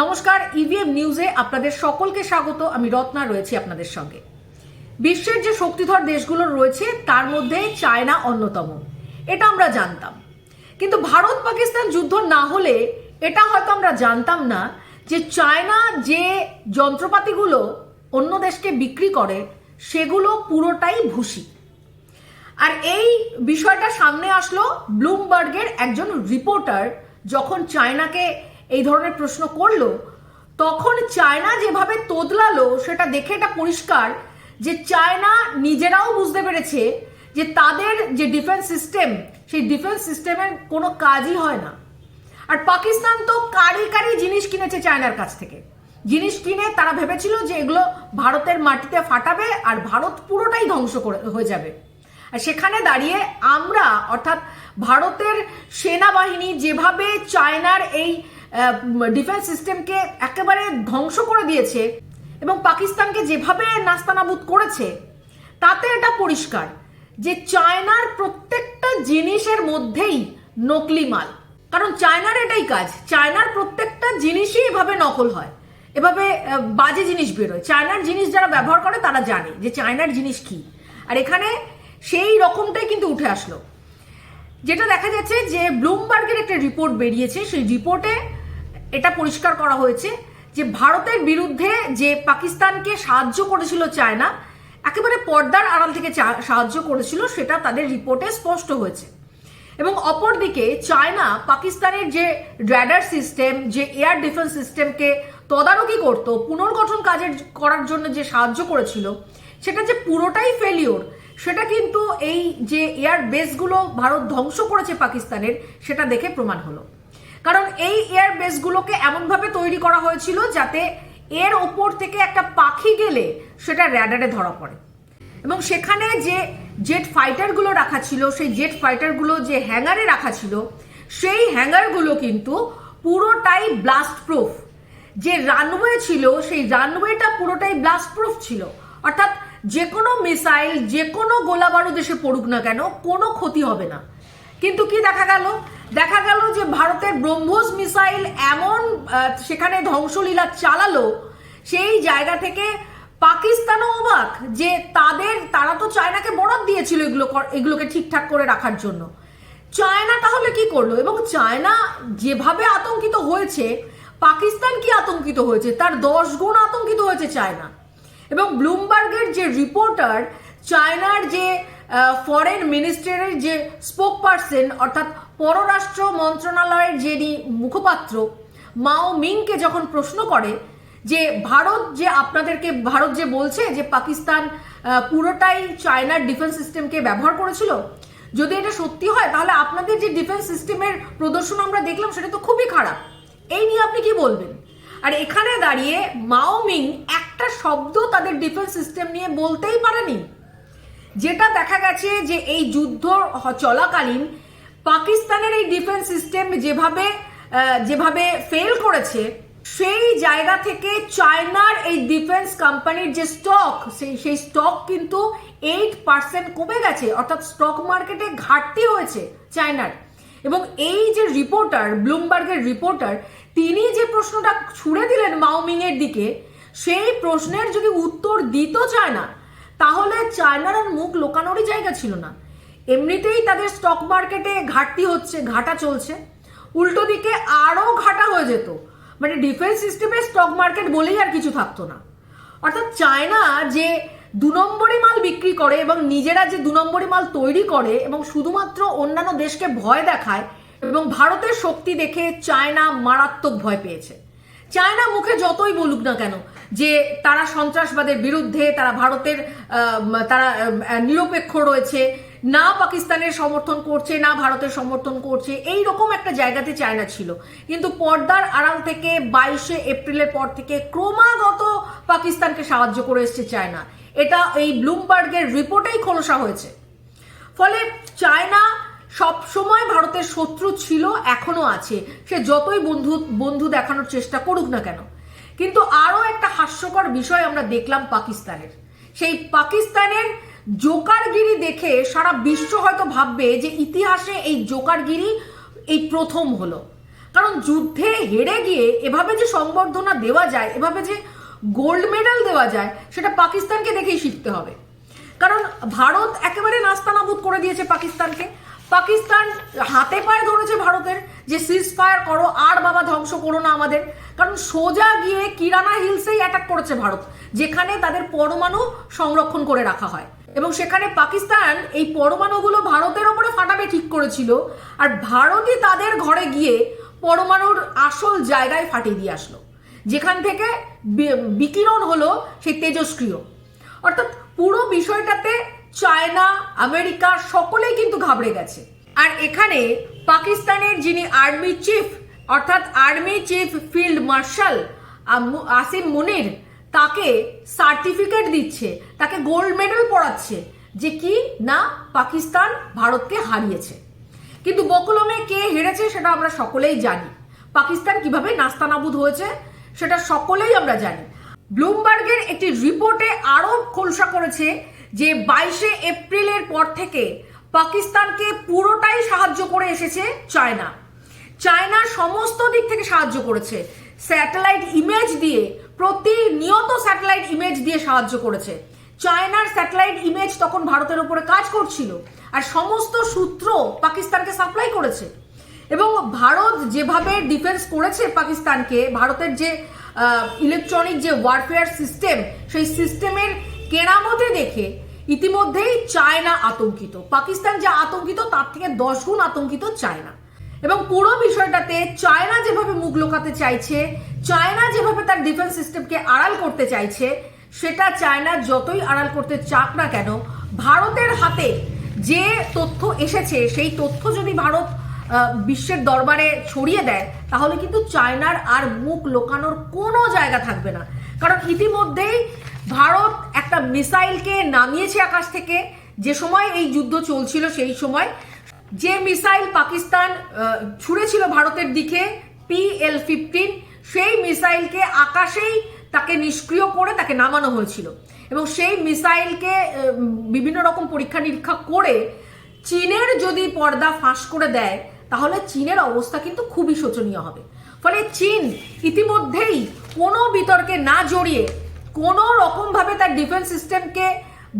নমস্কার ইভিএম নিউজে আপনাদের সকলকে স্বাগত। আমি রত্না, রয়েছি আপনাদের সঙ্গে। বিশ্বের যে শক্তিধর দেশগুলো রয়েছে, তার মধ্যে চায়না অন্যতম। এটা আমরা জানতাম। কিন্তু ভারত পাকিস্তান যুদ্ধ না হলে এটা হয়তো আমরা জানতাম না যে চায়না যে যন্ত্রপাতিগুলো অন্য দেশকে বিক্রি করে, সেগুলো পুরোটাই ভুসি আর এই বিষয়টা সামনে আসলো ব্লুমবার্গের একজন রিপোর্টার, যখন চায়নাকে এই ধরনের প্রশ্ন করল, তখন চায়না যেভাবে তোদলালো, সেটা দেখে এটা পরিষ্কার যে চায়না নিজেরাও বুঝতে পেরেছে যে তাদের যে ডিফেন্স সিস্টেম, সেই ডিফেন্স সিস্টেমের কোনো কাজই হয় না। আর পাকিস্তান তো কারি কারি জিনিস কিনেছে চায়নার কাছ থেকে। জিনিস কিনে তারা ভেবেছিল যে এগুলো ভারতের মাটিতে ফাটাবে আর ভারত পুরোটাই ধ্বংস করে, হয়ে যাবে। আর সেখানে দাঁড়িয়ে আমরা, অর্থাৎ ভারতের সেনাবাহিনী যেভাবে চায়নার এই ডিফেন্স সিস্টেমকে একেবারে ধ্বংস করে দিয়েছে এবং পাকিস্তানকে যেভাবে নাস্তানাবুদ করেছে, তাতে এটা পরিষ্কার যে চায়নার প্রত্যেকটা জিনিসের মধ্যেই নকলি মাল। কারণ চায়নার এটাই কাজ, চায়নার প্রত্যেকটা জিনিসই এভাবে নকল হয়। এভাবে বাজে জিনিস বেরোয়। চায়নার জিনিস যারা ব্যবহার করে, তারা জানে যে চায়নার জিনিস কি। আর এখানে সেই রকমটাই কিন্তু উঠে আসলো। যেটা দেখা যাচ্ছে যে ব্লুমবার্গের একটা রিপোর্ট বেরিয়েছে। সেই রিপোর্টে এটা পরিষ্কার করা হয়েছে যে ভারতের বিরুদ্ধে যে পাকিস্তানকে সাহায্য করেছিল চায়না, একেবারে পর্দার আড়াল থেকে সাহায্য করেছিল, সেটা তাদের রিপোর্টে স্পষ্ট হয়েছে। এবং অপরদিকে চায়না পাকিস্তানের যে র্যাডার সিস্টেম যে এয়ার ডিফেন্স সিস্টেমকে তদারকি করত, পুনর্গঠন কাজের করার জন্য যে সাহায্য করেছিল, সেটা যে পুরোটাই ফেলিওর সেটা কিন্তু এই যে এয়ার বেসগুলো ভারত ধ্বংস করেছে পাকিস্তানের, সেটা দেখে প্রমাণ হলো। কারণ এই এয়ার বেসগুলোকে এমনভাবে তৈরি করা হয়েছিল যাতে এর ওপর থেকে একটা পাখি গেলে সেটা র্যাডারে ধরা পড়ে। এবং সেখানে যে জেট ফাইটারগুলো রাখা ছিল, সেই জেট ফাইটারগুলো যে হ্যাঙ্গারে রাখা ছিল, সেই হ্যাঙ্গারগুলো কিন্তু পুরোটাই ব্লাস্ট প্রুফ যে রানওয়ে ছিল, সেই রানওয়েটা পুরোটাই ব্লাস্ট প্রুফ ছিল। অর্থাৎ যে কোনো মিসাইল যে কোনো গোলা বারুদ এসে পড়ুক না কেন, কোনো ক্ষতি হবে না। কিন্তু কি দেখা গেল? দেখা গেল যে ভারতের ব্রহ্মোস মিসাইল এমন সেখানে ধ্বংসলীলা চালালো, সেই জায়গা থেকে পাকিস্তানও অবাক যে তাদের, তারা তো চায়নাকে বরাদ দিয়েছিল এগুলো এগুলোকে ঠিকঠাক করে রাখার জন্য। চায়না তাহলে কি করল? এবং চায়না যেভাবে আতঙ্কিত হয়েছে, পাকিস্তান কি আতঙ্কিত হয়েছে? তার দশ গুণ আতঙ্কিত হয়েছে চায়না। এবং ব্লুমবার্গের যে রিপোর্টার, চায়নার যে ফরেন মিনিস্টারের যে স্পোক পার্সন অর্থাৎ পররাষ্ট্র মন্ত্রণালয়ের যিনি মুখপাত্র মাও মিংকে যখন প্রশ্ন করে যে ভারত যে আপনাদেরকে, ভারত যে বলছে যে পাকিস্তান পুরোটাই চায়নার ডিফেন্স সিস্টেমকে ব্যবহার করেছিল, যদি এটা সত্যি হয়, তাহলে আপনাদের যে ডিফেন্স সিস্টেমের প্রদর্শন আমরা দেখলাম, সেটা তো খুবই খারাপ। এই নিয়ে আপনি কি বলবেন? আর এখানে দাঁড়িয়ে মাওমিং একটা শব্দ তাদের ডিফেন্স সিস্টেম নিয়ে বলতেই পারেনি। যেটা দেখা গেছে যে এই যুদ্ধ চলাকালীন পাকিস্তানের এই ডিফেন্স সিস্টেম যেভাবে যেভাবে ফেল করেছে, সেই জায়গা থেকে চায়নার এই ডিফেন্স কোম্পানির যে স্টক সেই সেই স্টক কিন্তু এইট পার্সেন্ট কমে গেছে, অর্থাৎ স্টক মার্কেটে ঘাটতি হয়েছে চায়নার। এবং এই যে রিপোর্টার ব্লুমবার্গের রিপোর্টার তিনি যে প্রশ্নটা ছুড়ে দিলেন মাওমিং এর দিকে, সেই প্রশ্নের যদি উত্তর দিত চায় না তাহলে চায়নার আর মুখ লোকানোরই জায়গা ছিল না। এমনিতেই তাদের স্টক মার্কেটে ঘাটতি হচ্ছে, ঘাটা চলছে। উল্টো দিকে আরও ঘাটা হয়ে যেত। মানে ডিফেন্স সিস্টেমে স্টক মার্কেট বলেই আর কিছু থাকতো না। অর্থাৎ চায়না যে দু নম্বরই মাল বিক্রি করে এবং নিজেরা যে দু নম্বরই মাল তৈরি করে এবং শুধুমাত্র অন্যান্য দেশকে ভয় দেখায় এবং ভারতের শক্তি দেখে চায়না মারাত্মক ভয় পেয়েছে। চায়না মুখে যতই বলুক না কেন, যে তারা সন্ত্রাসবাদের বিরুদ্ধে, তারা ভারতের তারা নিরপেক্ষ রয়েছে, না পাকিস্তানের সমর্থন করছে, না ভারতের সমর্থন করছে, এই রকম একটা জায়গাতে চায়না ছিল। কিন্তু পর্দার আড়াল থেকে বাইশে এপ্রিলের পর থেকে ক্রমাগত পাকিস্তানকে সাহায্য করে এসছে চায়না। এটা এই ব্লুমবার্গের রিপোর্টেই খোলসা হয়েছে। ফলে চায়না সব সময় ভারতের শত্রু ছিল এখনও আছে। সে যতই বন্ধু বন্ধু দেখানোর চেষ্টা করুক না কেন। কিন্তু আরও একটা হাস্যকর বিষয় আমরা দেখলাম পাকিস্তানের। সেই পাকিস্তানের জোকারগিরি দেখে সারা বিশ্ব হয়তো ভাববে যে ইতিহাসে এই জোকারগিরি এই প্রথম হলো। কারণ যুদ্ধে হেরে গিয়ে এভাবে যে সংবর্ধনা দেওয়া যায়, এভাবে যে গোল্ড মেডেল দেওয়া যায়, সেটা পাকিস্তানকে দেখেই শিখতে হবে। কারণ ভারত একেবারে নাস্তানাবুদ করে দিয়েছে পাকিস্তানকে। পাকিস্তান হাতে পায়ে ধরেছে ভারতের। যে সিজ ফায়ার করো, আর বাবা ধ্বংস করো না আমাদের। কারণ সোজা গিয়ে কিরানা হিলসেই অ্যাটাক করেছে ভারত, যেখানে তাদের পরমাণু সংরক্ষণ করে রাখা হয়। এবং সেখানে পাকিস্তান এই পরমাণুগুলো ভারতের ওপরে ফাটাবে ঠিক করেছিল, আর ভারতই তাদের ঘরে গিয়ে পরমাণুর আসল জায়গায় ফাটিয়ে দিয়ে আসলো। যেখান থেকে বিকিরণ হলো সেই তেজস্ক্রিয়। অর্থাৎ পুরো বিষয়টাতে চায়না, আমেরিকা সকলেই কিন্তু ঘাবড়ে গেছে। আর এখানে পাকিস্তানের যিনি আর্মি চিফ, অর্থাৎ army chief field marshal Asim Munir, তাকে সার্টিফিকেট দিচ্ছে, তাকে গোল্ড মেডেল পড়াচ্ছে যে কি, না, পাকিস্তান ভারতকে হারিয়েছে। কিন্তু বকুলমে কে হেরেছে সেটা আমরা সকলেই জানি। পাকিস্তান কীভাবে নাস্তানাবুদ হয়েছে সেটা সকলেই আমরা জানি। ব্লুমবার্গের একটি রিপোর্টে আরও খোলসা করেছে যে বাইশে এপ্রিলের পর থেকে পাকিস্তানকে পুরোটাই সাহায্য করে এসেছে চায়না। চায়না সমস্ত দিক থেকে সাহায্য করেছে। স্যাটেলাইট ইমেজ দিয়ে, প্রতিনিয়ত স্যাটেলাইট ইমেজ দিয়ে সাহায্য করেছে। চায়নার স্যাটেলাইট ইমেজ তখন ভারতের উপরে কাজ করছিল আর সমস্ত সূত্র পাকিস্তানকে সাপ্লাই করেছে। এবং ভারত যেভাবে ডিফেন্স করেছে পাকিস্তানকে, ভারতের যে ইলেকট্রনিক যে ওয়ারফেয়ার সিস্টেম সেই সিস্টেমের কেরামতে দেখে ইতিমধ্যেই চায়না আতঙ্কিত। পাকিস্তান যা আতঙ্কিত, তার থেকে দশ গুণ আতঙ্কিত চায়না। এবং পুরো বিষয়টাতে চায়না যেভাবে মুখ লোকাতে চাইছে, চায়না যেভাবে তার ডিফেন্স সিস্টেমকে আড়াল করতে চাইছে, সেটা চায়না যতই আড়াল করতে চাক না কেন, ভারতের হাতে যে তথ্য এসেছে, সেই তথ্য যদি ভারত বিশ্বের দরবারে ছড়িয়ে দেয়, তাহলে কিন্তু চায়নার আর মুখ লোকানোর কোনো জায়গা থাকবে না। কারণ ইতিমধ্যেই ভারত একটা মিসাইলকে নামিয়েছে আকাশ থেকে। যে সময় এই যুদ্ধ চলছিল, সেই সময় যে মিসাইল পাকিস্তান ছুঁড়েছিল ভারতের দিকে পিএল ফিফটিন সেই মিসাইলকে আকাশেই তাকে নিষ্ক্রিয় করে তাকে নামানো হয়েছিল। এবং সেই মিসাইলকে বিভিন্ন রকম পরীক্ষা নিরীক্ষা করে চীনের যদি পর্দা ফাঁস করে দেয়, তাহলে চীনের অবস্থা কিন্তু খুবই শোচনীয় হবে। ফলে চীন ইতিমধ্যেই কোনো বিতর্কে না জড়িয়ে কোনো রকমভাবে তার ডিফেন্স সিস্টেমকে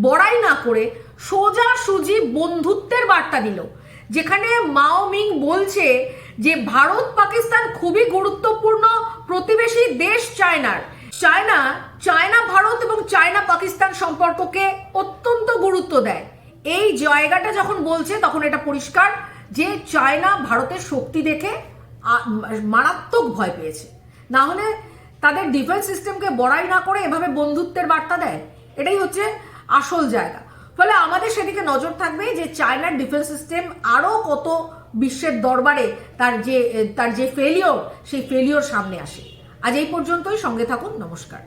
বড়াই না করে সোজা সুজি বন্ধুত্বের বার্তা দিল, যেখানে মাও মিং বলছে যে ভারত পাকিস্তান খুবই গুরুত্বপূর্ণ প্রতিবেশী দেশ চায়নার। চায়না চায়না ভারত এবং চায়না পাকিস্তান সম্পর্ককে অত্যন্ত গুরুত্ব দেয়। এই জায়গাটা যখন বলছে, তখন এটা পরিষ্কার যে চায়না ভারতের শক্তি দেখে মারাত্মক ভয় পেয়েছে। না হলে তাদের ডিফেন্স সিস্টেমকে বড়াই না করে এভাবে বন্ধুত্বের বার্তা দেয়? এটাই হচ্ছে আসল জায়গা। ফলে আমাদের সেদিকে নজর থাকবে যে চায়নার ডিফেন্স সিস্টেম আরও কত বিশ্বের দরবারে তার যে তার যে ফেলিওর সেই ফেলিওর সামনে আসে। আজ এই পর্যন্তই, সঙ্গে থাকুন, নমস্কার।